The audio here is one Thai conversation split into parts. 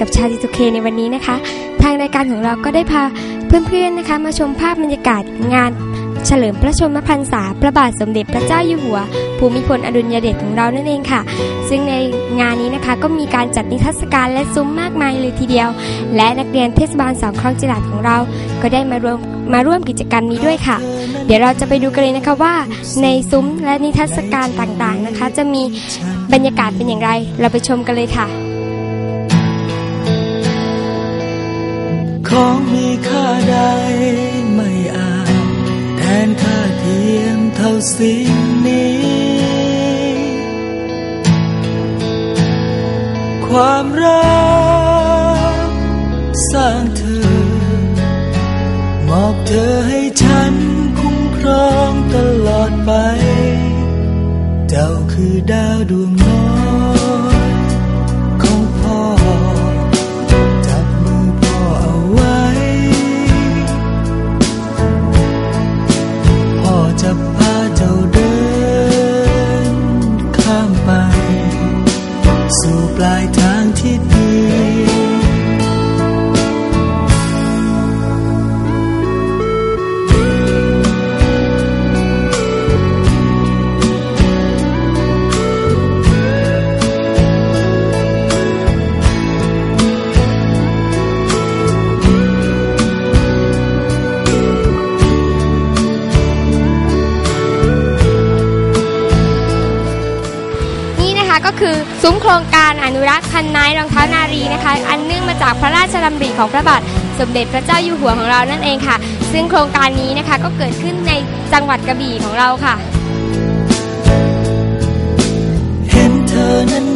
กับชาติตุเคในวันนี้นะคะ ทางรายการของเราก็ได้พาเพื่อนๆนะคะมาชมภาพบรรยากาศงาน เฉลิมพระชนมพรรษาพระบาทสมเด็จพระเจ้าอยู่หัว ภูมิพลอดุลยเดชของเรานั่นเองค่ะ ซึ่งในงานนี้นะคะก็มีการจัดนิทรรศการและซุ้มมากมายเลยทีเดียว และนักเรียนเทศบาลสองคลองจิรัตของเรา ก็ได้มารวมมาร่วมกิจกรรมนี้ด้วยค่ะ เดี๋ยวเราจะไปดูกันเลยนะคะว่าในซุ้มและนิทรรศการต่างๆนะคะ จะมีบรรยากาศเป็นอย่างไร เราไปชมกันเลยค่ะ ของมีค่าใดไม่อาจแทนค่าเทียมเท่าสิ่งนี้ ความรักสร้างเธอ มอบเธอให้ฉันคุ้มครองตลอดไป เจ้าคือดาวดวงน้อย ข้า คือซุ้มโครงการอนุรักษ์คันไนรองเท้านารีนะคะ อันเนื่องมาจากพระราชดำริของพระบาทสมเด็จพระเจ้าอยู่หัวของเรานั่นเองค่ะ ซึ่งโครงการนี้นะคะก็เกิดขึ้นในจังหวัดกระบี่ของเราค่ะ เห็นเธอนั้น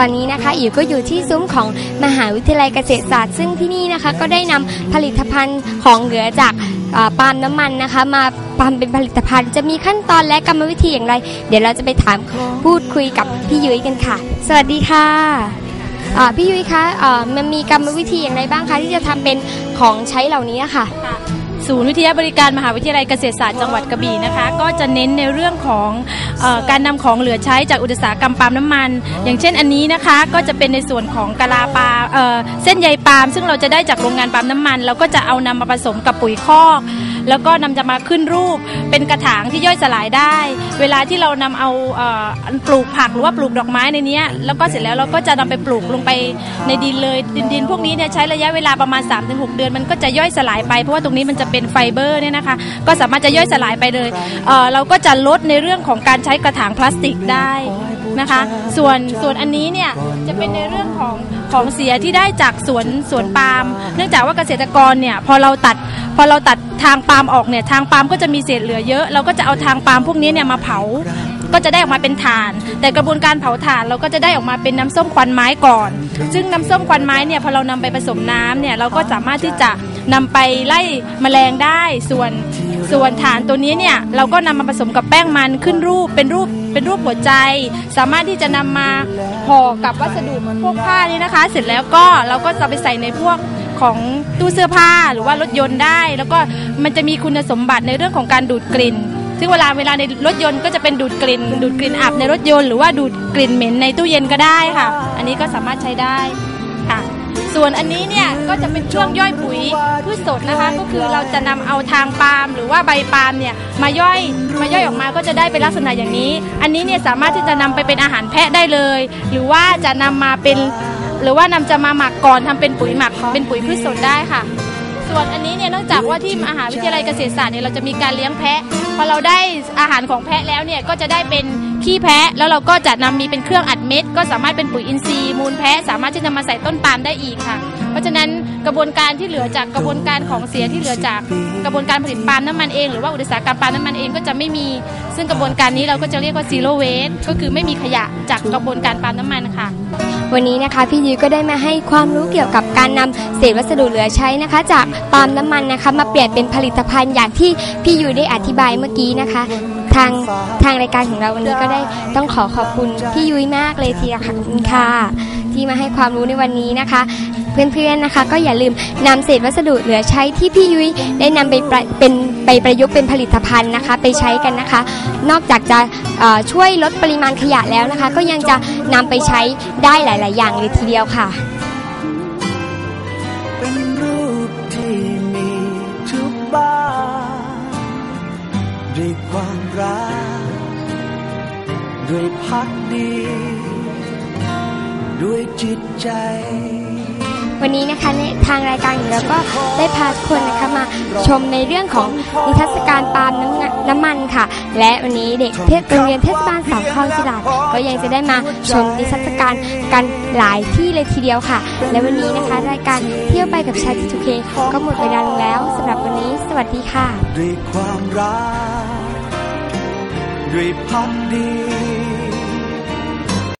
ตอนนี้นะคะอิ๋วก็อยู่ที่ซุ้มของมหาวิทยาลัยเกษตรศาสตร์ ซึ่งที่นี่นะคะก็ได้นำผลิตภัณฑ์ของเหลือจากปาล์มน้ำมันนะคะ มาปาล์มเป็นผลิตภัณฑ์จะมีขั้นตอนและกรรมวิธีอย่างไร เดี๋ยวเราจะไปถามพูดคุยกับพี่ยุ้ยกันค่ะ สวัสดีค่ะพี่ยุ้ยคะมันมีกรรมวิธีอย่างไรบ้างคะที่จะทำเป็นของใช้เหล่านี้ค่ะ ศูนย์วิทยาบริการมหาวิทยาลัยเกษตรศาสตร์จังหวัดกระบี่นะคะ ก็จะเน้นในเรื่องของออการนำของเหลือใช้จากอุตสาหกรรมปาล์มน้ำมัน อย่างเช่นอันนี้นะคะก็จะเป็นในส่วนของกะลาปาล์มเอ่อเส้นใยปาล์มซึ่งเราจะได้จากโรงงานปาล์มน้ำมัน เราก็จะเอานำมาผสมกับปุ๋ยคอก แล้วก็นำจะมาขึ้นรูปเป็นกระถางที่ย่อยสลายได้ เวลาที่เรานำเอาเอ่อปลูกผักหรือว่าปลูกดอกไม้ในนี้แล้วก็เสร็จแล้วเราก็จะนำไปปลูกลงไปในดินเลยดินดินพวกนี้เนี่ยใช้ระยะเวลาประมาณ 3-6 เดือน มันก็จะย่อยสลายไปเพราะว่าตรงนี้มันจะเป็นไฟเบอร์เนี่ยนะคะก็สามารถจะย่อยสลายไปเลยเเราก็จะลดในเรื่องของการใช้กระถางพลาสติกได้นะคะส่วนส่วนอันนี้เนี่ยจะเป็นในเรื่องของของเสียที่ได้จากสวนสวนปาล์มเนื่องจากว่าเกษตรกรเนี่ยพอเราตัด อเราตัดทางปาล์มออกเนี่ยทางปาล์มก็จะมีเศษเหลือเยอะ เราก็จะเอาทางปาล์มพวกนี้เนี่ยมาเผาก็จะได้ออกมาเป็นถ่าน แต่กระบวนการเผาถ่านเราก็จะได้ออกมาเป็นน้ำส้มควันไม้ก่อน ซึ่งน้ำส้มควันไม้เนี่ยพอเรานำไปผสมน้ำเนี่ยเราก็สามารถที่จะนำไปไล่แมลงได้ส่วนส่วนฐานตัวนี้เนี่ยเราก็นำมาผสมกับแป้งมันขึ้นรูปเป็นรูปเป็นรูปหัวใจ สามารถที่จะนำมาห่อกับวัสดุพวกผ้านี่นะคะ เสร็จแล้วก็เราก็จะไปใส่ในพวก ของตู้เสื้อผ้าหรือว่ารถยนต์ได้ แล้วก็มันจะมีคุณสมบัติในเรื่องของการดูดกลิ่น ซึ่งเวลาเวลาในรถยนต์ก็จะเป็นดูดกลิ่น ดูดกลิ่นอับในรถยนต์หรือว่าดูดกลิ่นเหม็นในตู้เย็นก็ได้ค่ะ อันนี้ก็สามารถใช้ได้ค่ะ ส่วนอันนี้เนี่ยก็จะเป็นเครื่องย่อยปุ๋ยพืชสดนะคะ ก็คือเราจะนำเอาทางปาล์มหรือว่าใบปาล์มเนี่ยมาย่อยมาย่อยออกมาก็จะได้เป็นลักษณะอย่างนี้ อันนี้เนี่ยสามารถที่จะนำไปเป็นอาหารแพะได้เลย หรือว่าจะนำมาเป็น หรือว่านำจะมาหมักก่อนทำเป็นปุ๋ยหมักเป็นปุ๋ยพืชสดได้ค่ะ ส่วนอันนี้เนี่ยเนื่องจากว่าที่มหาวิทยาลัยเกษตรศาสตร์เนี่ยเราจะมีการเลี้ยงแพะพอเราได้อาหารของแพะแล้วเนี่ยก็จะได้เป็นขี้แพะแล้วเราก็จะนำมีเป็นเครื่องอัดเม็ด ก็สามารถเป็นปุ๋ยอินทรีย์มูลแพะสามารถที่จะมาใส่ต้นปาล์มได้อีกค่ะ เพราะฉะนั้นกระบวนการที่เหลือจากกระบวนการของเสียที่เหลือจากกระบวนการผลิตปาล์มน้ำมันเองหรือว่าอุตสาหกรรมปาล์มน้ำมันเองก็จะไม่มี ซึ่งกระบวนการนี้เราก็จะเรียกว่า zero waste ก็คือไม่มีขยะจากกระบวนการปาล์มน้ำมันค่ะ วันนี้นะคะพี่ยุ้ยก็ได้มาให้ความรู้เกี่ยวกับการนำเศษวัสดุเหลือใช้นะคะ จากปาล์มน้ำมันนะคะ มาเปลี่ยนเป็นผลิตภัณฑ์อย่างที่พี่ยุ้ยได้อธิบายเมื่อกี้นะคะ ทางทางรายการของเราวันนี้ก็ได้ต้องขอขอบคุณพี่ยุ้ยมากเลยทีเดียวค่ะขอบคุณค่ะที่มาให้ความรู้ในวันนี้นะคะ เพื่อนๆนะคะ ก็อย่าลืมนำเศษวัสดุเหลือใช้ที่พี่ยุ้ยได้นำไปเป็นไปประยุกต์เป็นผลิตภัณฑ์นะคะ ไปใช้กันนะคะ นอกจากจะช่วยลดปริมาณขยะแล้วนะคะ ก็ยังจะนำไปใช้ได้หลาย ๆ อย่างเลยทีเดียวค่ะด้วยความรักด้วยพักดี ด้วยจิตใจ วันนี้นะคะในทางรายการของเราก็ได้พาทุกคนนะคะมาชมในเรื่องของนิทรรศการปาล์มน้ำงะน้ำมันค่ะ และวันนี้เด็กเทศโรงเรียนเทศบาลสามคลองศิลาดก็ยังจะได้มาชมนิทรรศการกันหลายที่เลยทีเดียวค่ะ และวันนี้นะคะ รายการเที่ยวไปกับชาติทูเคก็หมดเวลาลงแล้วสำหรับวันนี้สวัสดีค่ะ ด้วยความรักด้วยพักดี